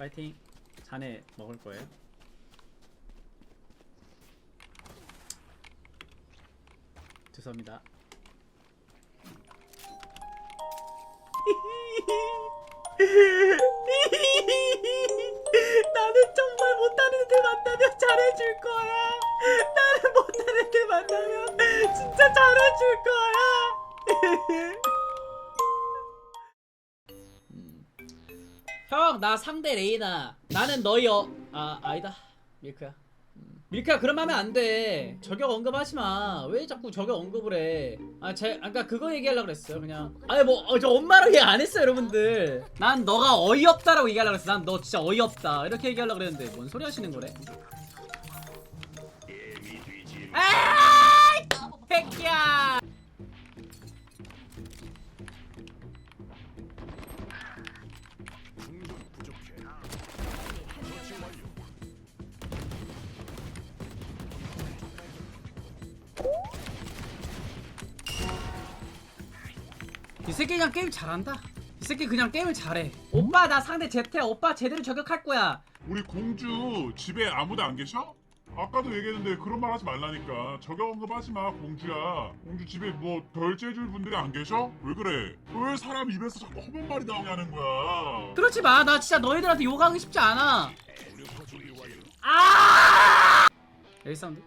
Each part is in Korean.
파이팅. 자네 먹을 거예요? 죄송합니다. 나는 정말 못하는 애들 만나면 잘해줄 거야. 나는 못하는 애들 만나면 진짜 잘해줄 거야. 형, 나 상대 레이나. 나는 너희 어, 아 아니다. 밀크야. 음. 밀크야 그럼 하면 안 돼. 저격 언급하지 마. 왜 자꾸 저격 언급을 해? 아, 제 아까 그거 얘기하려고 그랬어요. 그냥. 아니 뭐저 엄마랑 얘기 안 했어요, 여러분들. 난 너가 어이없다라고 얘기하려고 그랬어. 난 너 진짜 어이없다. 이렇게 얘기하려고 그랬는데 뭔 소리 하시는 거래? 아! 백기야. 이 새끼 그냥 게임 잘한다. 이 새끼 그냥 게임을 잘해. 오빠 나 상대 제태 오빠 제대로 저격할 거야. 우리 공주 집에 아무도 안 계셔? 아까도 얘기했는데 그런 말 하지 말라니까 저격 언급하지 마 공주야 공주 집에 뭐 덜째줄 분들이 안 계셔? 왜 그래? 왜 사람 입에서 자꾸 험한 말이 나오게 하는 거야 그렇지 마. 나 진짜 너희들한테 욕하기 쉽지 않아. 아! 여기 사운드.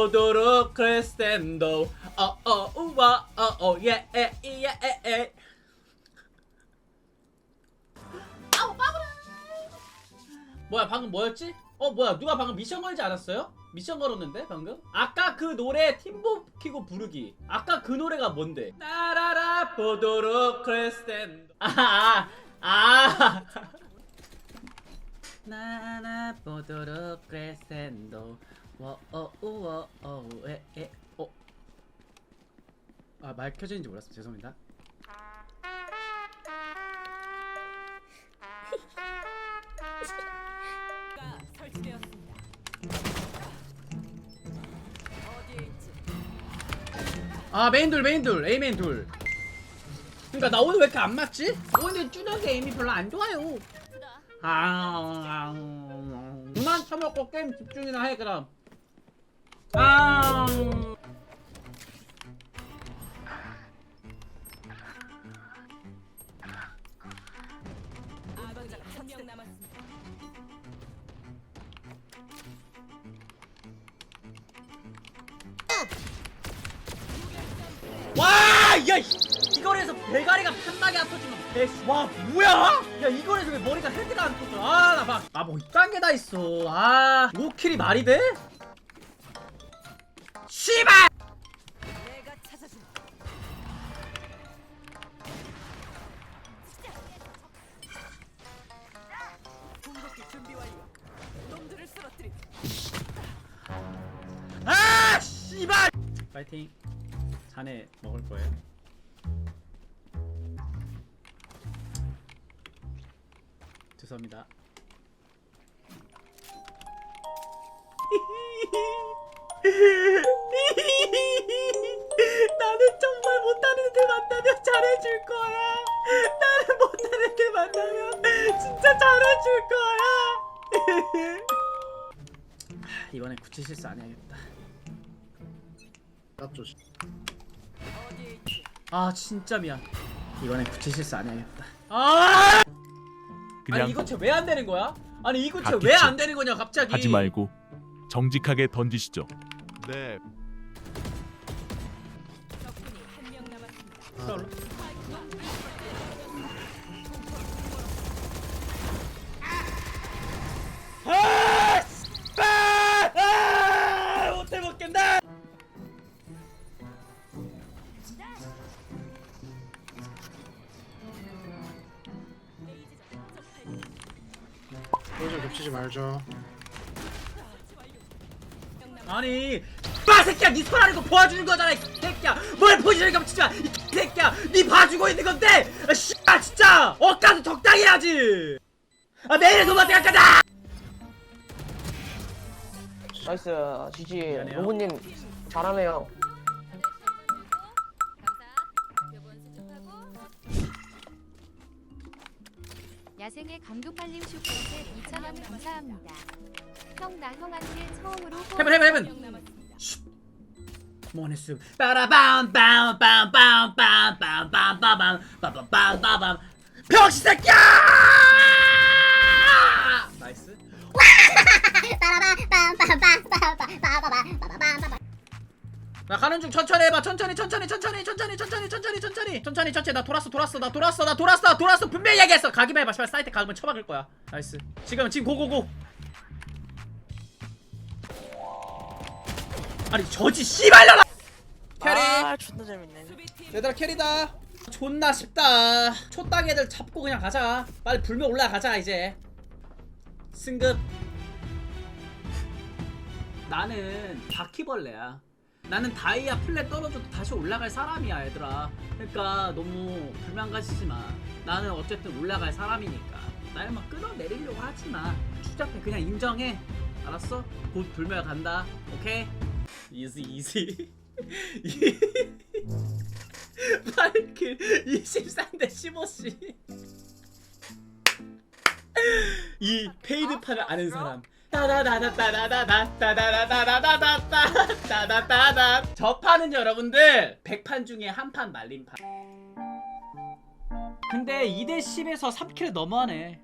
보도록 크레스텐도 어어 우와 어어 예에예에 아우 빠브라 뭐야 방금 뭐였지? 어 뭐야 누가 방금 미션 걸지 않았어요? 미션 걸었는데 방금? 아까 그 노래 팀보 키고 부르기 아까 그 노래가 뭔데? 나라라 보도록 크레스텐도 아아 아. 나나 보도록 크레센도 워어 우워 어에에 어. 아 말 켜져 있는지 몰랐어 죄송합니다. 아 메인 둘 메인 둘 A 메인 둘. 그러니까 나 오늘 왜 이렇게 안 맞지? 오늘 쭈덕이 에임이 별로 안 좋아요. 아, 그만 처먹고 게임 집중이나 해 그럼. 아. 아군자가 한명 남았습니다. 와, 야, 이- 이거에서 배가리가 판막이 안 터지면 배, 와, 뭐야? 야, 이거에서 왜 머리가 헤드가 안 터져? 아, 나 봐. 아, 뭐 이딴 게 다 있어. 아, 5킬이 말이 돼? 씨발! 아, 씨발! 파이팅. 자네 먹을 거예요? 죄송합니다. 나는 정말 못하는 애들 만나면 잘해줄 거야. 나는 못하는 애들 만나면 진짜 잘해줄 거야. 이번엔 구치 실수 안 해야겠다. 어디에 있지? 아 진짜 미안. 이번엔 구치 실수 안 해야겠다. 아! 그냥 아니 이거 쟤왜 안 되는 거야? 아니 이거. 쟤왜 안 되는 거냐 갑자기? 하지 말고 정직하게 던지시죠. 네, 소리좀 겹치지 말죠. 아니, 빠! 새끼야 네손 아래고 도와주는 거잖아 이 새끼야 뭘 포지션이 진짜 이 새끼야 네 봐주고 있는 건데! 아, 씨발 진짜! 억까지 적당히 해야지! 아 내일에 도마 생각하자 나이스 지지. 미안해요. 로봇님 잘하네요. 야생의 감독팔림 슈퍼챗 2,000원 감사합니다. 형 나 형한테 처음으로 해븐, 해븐, 해븐. 모네스 빠라밤 빰빰빰빰빰빰빰빰빰빰빰빰빰 병신 새끼야 나이스 나 가는 중 천천히 해봐 천천히 천천히 천천히 천천히 천천히 천천히 천천히 천천히 천천히 나 돌았어 돌았어 나 돌았어 나 돌았어 나 돌았어 분명히 얘기했어 가기만 해봐 씨발 사이트 가면 쳐박을 거야 나이스 지금 지금 고고고 아니 저지 씨발려라! 캐리! 아 존나 재밌네. 얘들아 캐리다. 존나 쉽다. 초땅 애들 잡고 그냥 가자. 빨리 불면 올라가자 이제. 승급. 나는 바퀴벌레야. 나는 다이아 플랫 떨어져도 다시 올라갈 사람이야 얘들아. 그러니까 너무 불만 가지지 마 나는 어쨌든 올라갈 사람이니까. 날막 끌어내리려고 하지 마 추잡해. 그냥 인정해. 알았어? 곧 불멸 간다. 오케이? 이지 이지. 8킬 23대 15씨. 이 페이드판을 아는 사람. 따다다다다다다다다다다다다다다다다다다 저 판은 여러분들 100판 중에 한 판 말린 판 근데 2대 10에서 3킬 넘어하네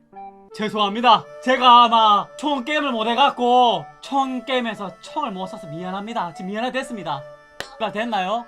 죄송합니다. 제가 아마 총 게임을 못해갖고 총 게임에서 총을 못 쏴서 미안합니다. 지금 미안해 됐습니다. 가 됐나요?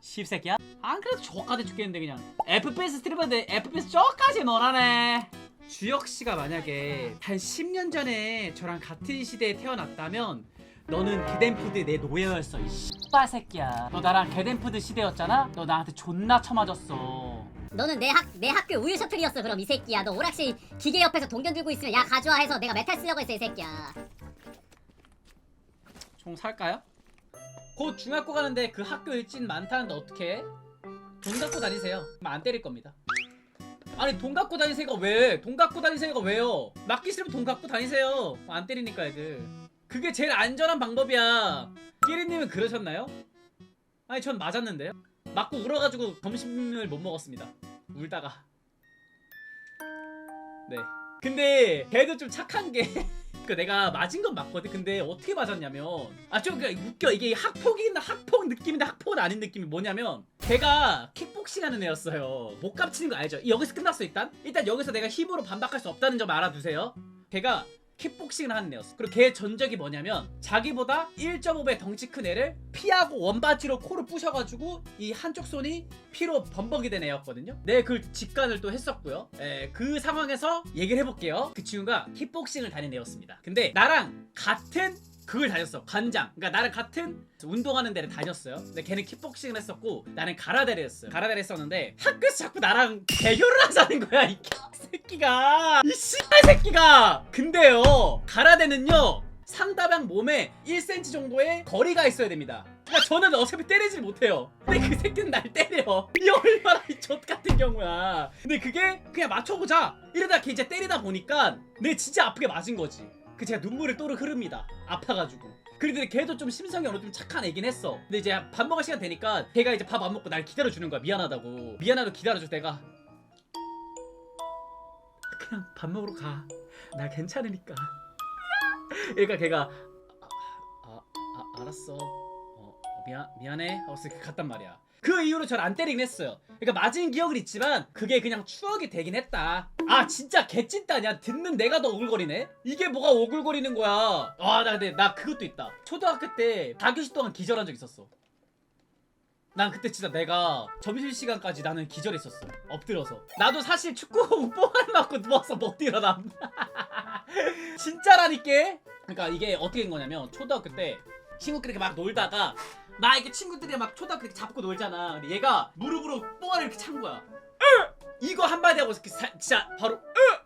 씹새끼야? 안 그래도 저까지 죽겠는데 그냥. FPS 스트리머인데 FPS 저까지 뭐라네. 주혁씨가 만약에 한 10년 전에 저랑 같은 시대에 태어났다면 너는 게덴푸드 내 노예였어 이 씨발 새끼야. 너 나랑 게덴푸드 시대였잖아? 너 나한테 존나 쳐맞았어 너는 내 학 내 학교 우유 셔틀이었어 그럼 이 새끼야 너 오락실 기계 옆에서 동전 들고 있으면 야 가져와 해서 내가 메탈 쓰려고 했어 이 새끼야 총 살까요? 곧 중학교 가는데 그 학교 일진 많다는데 어떻게? 돈 갖고 다니세요. 그럼 안 때릴 겁니다. 아니 돈 갖고 다니세요가 왜? 돈 갖고 다니세요가 왜요? 맞기 싫으면 돈 갖고 다니세요. 안 때리니까 애들. 그게 제일 안전한 방법이야. 끼리님은 그러셨나요? 아니 전 맞았는데요. 맞고 울어가지고 점심을 못 먹었습니다. 울다가. 네. 근데 걔도 좀 착한 게. 그 내가 맞은 건 맞거든. 근데 어떻게 맞았냐면 아좀 웃겨 이게 학폭이나 학폭 느낌인데 학폭은 아닌 느낌이 뭐냐면 걔가 킥복싱 하는 애였어요. 못 깝치는 거 알죠? 여기서 끝났어 일단. 일단 여기서 내가 힘으로 반박할 수 없다는 점 알아두세요. 걔가 킥복싱을 하는 애였어. 그리고 걔 전적이 뭐냐면 자기보다 1.5배 덩치 큰 애를 피하고 원바지로 코를 부셔가지고 이 한쪽 손이 피로 범벅이 된 애였거든요. 네, 그 직관을 또 했었고요. 에, 그 상황에서 얘기를 해볼게요. 그 친구가 킥복싱을 다닌 애였습니다. 근데 나랑 같은 그걸 다녔어. 관장. 그러니까 나랑 같은 운동하는 데를 다녔어요. 근데 걔는 킥복싱을 했었고 나는 가라데를 했어요. 가라데를 했었는데 학교에서 자꾸 나랑 대결을 하자는 거야 이 새끼가. 이 씨발 새끼가. 근데요 가라데는요 상대방 몸에 1cm 정도의 거리가 있어야 됩니다. 그러니까 저는 어차피 때리질 못해요. 근데 그 새끼는 날 때려. 이 얼마나 이족 같은 경우야. 근데 그게 그냥 맞춰보자. 이러다 걔 이제 때리다 보니까 내 진짜 아프게 맞은 거지. 그 제가 눈물을 또르 흐릅니다. 아파가지고. 그런데 걔도 좀 심성이 어느 정도 착한 애긴 했어. 근데 이제 밥 먹을 시간 되니까 걔가 이제 밥 안 먹고 날 기다려주는 거야. 미안하다고. 미안하다고 기다려줘. 내가 그냥 밥 먹으러 가. 나 괜찮으니까. 그러니까 걔가 아, 아, 아 알았어. 어, 미안 미안해. 이렇게 갔단 말이야. 그 이후로 전안 때리긴 했어요. 그러니까 맞은 기억은 있지만 그게 그냥 추억이 되긴 했다. 아 진짜 개찐따냐? 듣는 내가 더 오글거리네. 이게 뭐가 오글거리는 거야? 와나 근데 나 그것도 있다. 초등학교 때 4교시 동안 기절한 적 있었어. 난 그때 진짜 내가 점심시간까지 나는 기절했었어. 엎드려서. 나도 사실 축구 뽕알 맞고 누워서 못 일어남. 진짜라니까? 그러니까 이게 어떻게 된 거냐면 초등학교 때 친구끼리 막 놀다가 막 이렇게 친구들이 막 초등학교 때 잡고 놀잖아. 근데 얘가 무릎으로 뽕알을 이렇게 찬 거야. 으! 이거 한마디 하고 이렇게 사- 진짜 바로 으!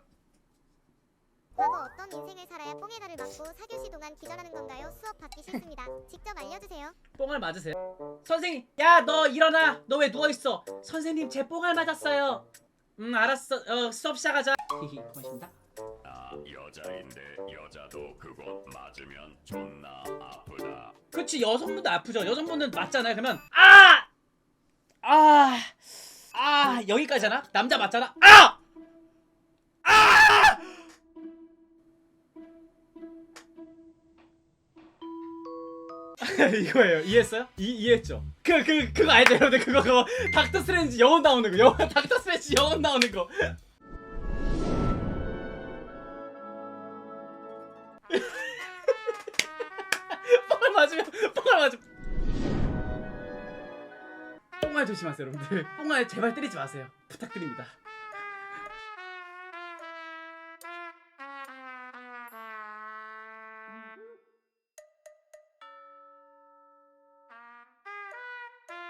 과거 어떤 인생을 살아야 뽕해가를 맞고 4교시 동안 기절하는 건가요? 수업 받기 싫습니다. 직접 알려주세요. 뽕을 맞으세요. 선생님, 야 너 일어나. 너 왜 누워 있어? 선생님 제 뽕을 맞았어요. 음 알았어. 어 수업 시작하자. 히히 고맙습니다. 아 여자인데 여자도 그곳 맞으면 존나 아프다. 그치 여성분도 아프죠. 여성분은 맞잖아요. 그러면 아! 아! 아 여기까지잖아. 남자 맞잖아. 아! 아! 이거예요. 이해했어요? 이 이해했죠? 그 그 그, 거 알죠, 여러분들? 그거 그거 닥터 스트레인지 영혼 나오는 거. 영혼 닥터 스트레인지 영혼 나오는 거. 뽕알 조심하세요, 여러분들. 뽕알 제발 때리지 마세요. 부탁드립니다.